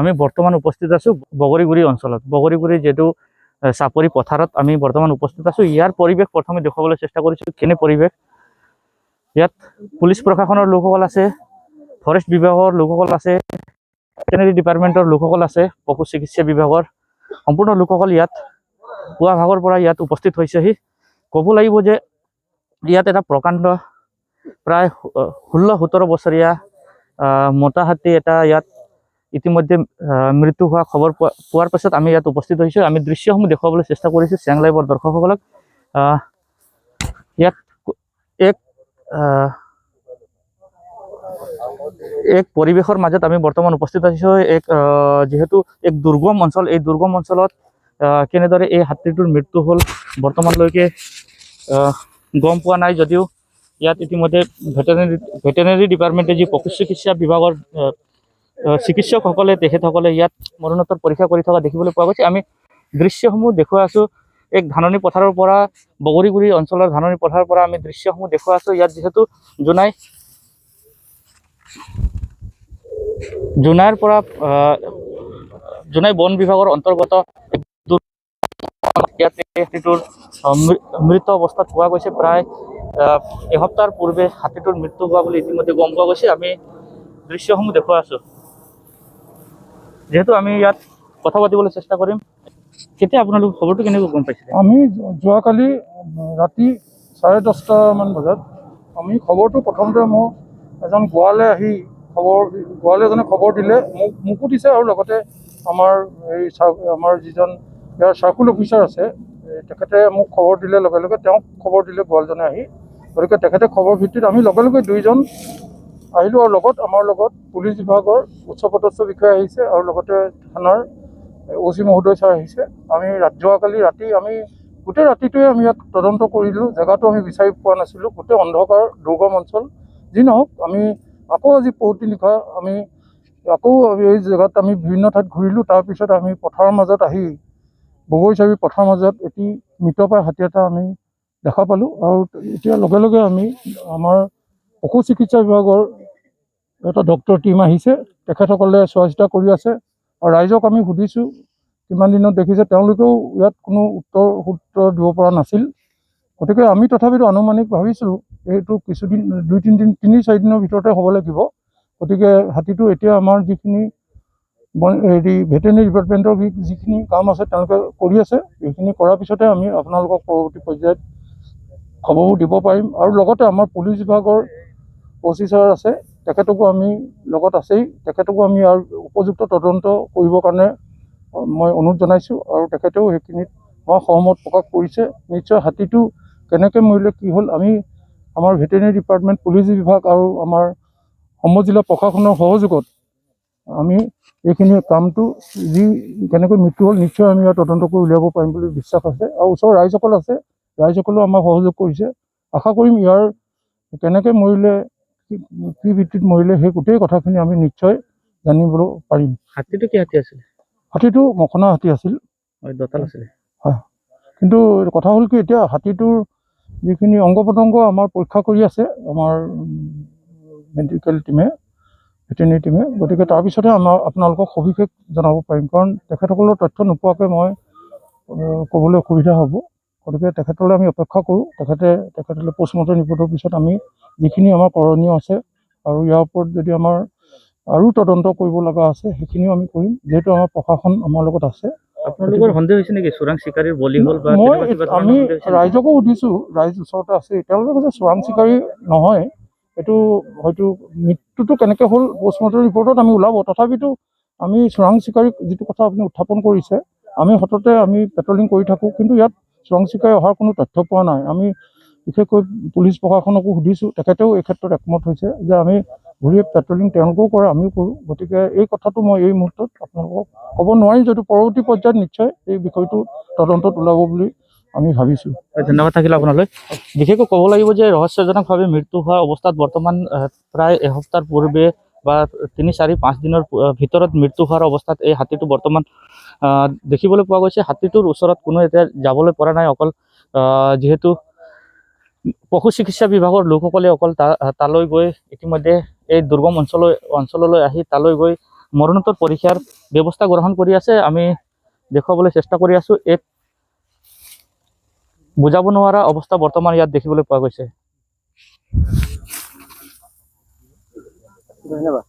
আমি বৰ্তমান উপস্থিত আছো বগৰীগুৰি অঞ্চলত। বগৰীগুৰি আহ, চাপৰি পথাৰত আমি বৰ্তমান উপস্থিত আছো। ইয়াৰ পৰিৱেশ প্ৰথমে দেখুৱাবলৈ চেষ্টা কৰিছো কেনে পৰিৱেশ? ইয়াত পুলিচ প্ৰশাসনৰ লোকসকল আছে ফৰেষ্ট বিভাগৰ লোকসকল আছে ভেটেনেৰী ডিপাৰ্টমেণ্টৰ লোকসকল আছে পশু চিকিৎসা বিভাগৰ সম্পূৰ্ণ লোকসকল ইয়াত পুৱা ভাগৰ পৰা ইয়াত উপস্থিত হৈছেহি। ক'ব লাগিব যে ইয়াত এটা প্ৰকাণ্ড প্ৰায় ষোল্ল সোতৰ বছৰীয়া মতা হাতী এটা ইয়াত ইতিমধ্যে মৃত্যু হোৱা খবৰ পোৱা, পোৱাৰ পাছত আমি ইয়াত উপস্থিত হৈছোঁ। আমি দৃশ্যসমূহ দেখুৱাবলৈ চেষ্টা কৰিছোঁ চেং লাইভৰ দৰ্শকসকলক। ইয়াত এক এক পৰিৱেশৰ মাজত আমি বৰ্তমান উপস্থিত আছোঁ এক যিহেতু এক দুৰ্গম অঞ্চল, এই দুৰ্গম অঞ্চলত কেনেদৰে এই হাতীটোৰ মৃত্যু হ'ল বৰ্তমানলৈকে গম পোৱা নাই যদিও ইয়াত ইতিমধ্যে ভেটেনেৰী ভেটেনেৰী ডিপাৰ্টমেণ্টে যি পশু চিকিৎসা বিভাগৰ চিকিৎসকসকলে, তেখেতসকলে ইয়াত মৰণোত্তৰ পৰীক্ষা কৰি থকা দেখিবলৈ পোৱা গৈছে। আমি দৃশ্যসমূহ দেখুৱাই আছোঁ। এক ধাননি পথাৰৰ পৰা, বগৰীগুৰি অঞ্চলৰ ধাননি পথাৰৰ পৰা আমি দৃশ্যসমূহ দেখুৱাই আছোঁ। ইয়াত যিহেতু জোনাই, জোনাইৰ পৰা জোনাই বন বিভাগৰ অন্তৰ্গত ইয়াতে হাতীটোৰ মৃত অৱস্থাত পোৱা গৈছে। প্ৰায় এসপ্তাহৰ পূৰ্বে হাতীটোৰ মৃত্যু হোৱা বুলি ইতিমধ্যে গম পোৱা গৈছে। আমি দৃশ্যসমূহ দেখুৱাই আছোঁ। যিহেতু আমি ইয়াত কথা পাতিবলৈ চেষ্টা কৰিম, কেতিয়া আপোনালোক খবৰটো কেনেকৈ গম পাইছিলে? আমি যোৱাকালি ৰাতি চাৰে দহটামান বজাত আমি খবৰটো প্ৰথমতে মোক এজন গোৱালে আহি খবৰ, গোৱালে এজনে খবৰ দিলে, মোক, মোকো দিছে আৰু লগতে আমাৰ এই আমাৰ যিজন ইয়াৰ চাৰ্কুল অফিচাৰ আছে তেখেতে মোক খবৰ দিলে লগে লগে, তেওঁক খবৰ দিলে গোৱালজনে আহি। গতিকে তেখেতে খবৰ ভিত্তিত আমি লগে লগে দুইজন আহিলোঁ আৰু লগত আমাৰ লগত পুলিচ বিভাগৰ উচ্চপদস্থ বিষয়া আহিছে আৰু লগতে থানাৰ অ' চি মহোদয় ছাৰ আহিছে। আমি যোৱাকালি ৰাতি আমি গোটেই ৰাতিটোৱে আমি ইয়াত তদন্ত কৰিলোঁ জেগাটো আমি বিচাৰি পোৱা নাছিলোঁ গোটেই অন্ধকাৰ দুৰ্গম অঞ্চল যি নহওক আমি আকৌ আজি পুৱতি নিশা আমি আকৌ এই জেগাত আমি বিভিন্ন ঠাইত ঘূৰিলোঁ তাৰপিছত আমি পথাৰৰ মাজত আহি বগৰীচাবি পথাৰৰ মাজত এটি মৃতপ্ৰায় হাতী এটা আমি দেখা পালোঁ আৰু এতিয়া লগে লগে আমি আমাৰ পশু চিকিৎসা বিভাগৰ এটা ডক্তৰ টীম আহিছে। তেখেতসকলে চোৱা চিতা কৰি আছে আৰু ৰাইজক আমি সুধিছোঁ কিমান দিনত দেখিছে? তেওঁলোকেও ইয়াত কোনো উত্তৰ সূত্ৰ দিব পৰা নাছিল। গতিকে আমি তথাপিতো আনুমানিক ভাবিছোঁ এইটো কিছুদিন দুই তিনিদিন তিনি চাৰিদিনৰ ভিতৰতে হ'ব লাগিব। গতিকে হাতীটো এতিয়া আমাৰ যিখিনি হেৰি ভেটেনেৰী ডিপাৰ্টমেণ্টৰ যিখিনি কাম আছে তেওঁলোকে কৰি আছে। এইখিনি কৰাৰ পিছতে আমি আপোনালোকক পৰৱৰ্তী পৰ্যায়ত খবৰবোৰ দিব পাৰিম। আৰু লগতে আমাৰ পুলিচ বিভাগৰ অফিচাৰ আছে, তেখেতকো আমি লগত আছেই, তেখেতকো আমি আৰু উপযুক্ত তদন্ত কৰিবৰ কাৰণে মই অনুৰোধ জনাইছোঁ আৰু তেখেতেও সেইখিনিত মই সহমত প্ৰকাশ কৰিছে। নিশ্চয় হাতীটো কেনেকৈ মৰিলে, কি হ'ল, আমি আমাৰ ভেটেনেৰী ডিপাৰ্টমেণ্ট, পুলিচ বিভাগ আৰু আমাৰ সমজিলা প্ৰশাসনৰ সহযোগত আমি এইখিনি কামটো যি কেনেকৈ মৃত্যু হ'ল, নিশ্চয় আমি ইয়াৰ তদন্ত কৰি উলিয়াব পাৰিম বুলি বিশ্বাস আছে। আৰু ওচৰৰ ৰাইজসকল আছে, ৰাইজসকলেও আমাক সহযোগ কৰিছে। আশা কৰিম ইয়াৰ কেনেকৈ মৰিলে কি- ভিত্তিত মৰিলে সেই গোটেই কথাখিনি আমি নিশ্চয় জানিবলৈ পাৰিম হাতীটো কি হাতী আছিলে হাতীটো মখনা হাতী আছিল হয় দঁতাল আছিলে কিন্তু কথা হ'ল কি এতিয়া হাতীটোৰ যিখিনি অংগ পতংগ আমাৰ পৰীক্ষা কৰি আছে আমাৰ মেডিকেল টীমে ভেটেনেৰী টীমে গতিকে তাৰপিছতহে আমাৰ আপোনালোকক সবিশেষ জনাব পাৰিম কাৰণ তেখেতসকলৰ তথ্য নোপোৱাকৈ মই ক'বলৈ অসুবিধা হ'ব গতিকে তেখেতলৈ আমি অপেক্ষা কৰোঁ। তেখেতে তেখেতলৈ পষ্টমৰ্টেম ৰিপৰ্টৰ পিছত আমি যিখিনি আমাৰ কৰণীয় আছে আৰু ইয়াৰ ওপৰত যদি আমাৰ আৰু তদন্ত কৰিব লগা আছে সেইখিনিও আমি কৰিম। যিহেতু আমাৰ প্ৰশাসন আমাৰ লগত আছে। আপোনালোকৰ সন্দেহ হৈছে নেকি? চোৰাং চিকাৰীৰ বলি হ'ল বা মই আমি? ৰাইজকো সুধিছো ৰাইজ ওচৰতে আছে। তেওঁলোকে কৈছে চোৰাং চিকাৰী নহয়। এইটো হয়তো মৃত্যুটো কেনেকৈ হ'ল? পষ্টমৰ্টম ৰিপৰ্টত আমি ওলাব। তথাপিতো আমি চোৰাং চিকাৰী যিটো কথা আপুনি উত্থাপন কৰিছে আমি সততে আমি পেট্ৰলিং কৰি থাকোঁ। কিন্তু ইয়াত চোৰাং চিকাৰী অহাৰ কোনো তথ্য পোৱা নাই। আমি বিশেষকৈ পুলিচ প্ৰশাসনকো সুধিছোঁ তেখেতেও এই ক্ষেত্ৰত একমত হৈছে যে আমি ঘূৰি পেট্ৰলিং তেওঁলোকেও কৰে আমিও কৰোঁ। গতিকে এই কথাটো মই এই মুহূৰ্তত আপোনালোকক ক'ব নোৱাৰিম যদিও পৰৱৰ্তী পৰ্যায়ত নিশ্চয় এই বিষয়টো তদন্তত ওলাব বুলি আমি ভাবিছোঁ। ধন্যবাদ থাকিল আপোনালৈ। বিশেষকৈ ক'ব লাগিব যে ৰহস্যজনকভাৱে মৃত্যু হোৱা অৱস্থাত বৰ্তমান প্ৰায় এসপ্তাহৰ পূৰ্বে বা তিনি চাৰি, পাঁচ দিনৰ ভিতৰত মৃত্যু হোৱাৰ অৱস্থাত এই হাতীটো বৰ্তমান দেখিবলৈ পোৱা গৈছে। হাতীটোৰ ওচৰত কোনো এতিয়া যাবলৈ পৰা নাই। অকল যিহেতু পশু চিকিৎসা বিভাগৰ লোকসকলে অকল তালৈ গৈ ইতিমধ্যে এই দুৰ্গম অঞ্চলৈ অঞ্চললৈ আহি তালৈ গৈ মৰণোত্তৰ পৰীক্ষাৰ ব্যৱস্থা গ্ৰহণ কৰি আছে। আমি দেখুৱাবলৈ চেষ্টা কৰি আছো। এক বুজাব নোৱাৰা অৱস্থা বৰ্তমান ইয়াত দেখিবলৈ পোৱা গৈছে। ধন্যবাদ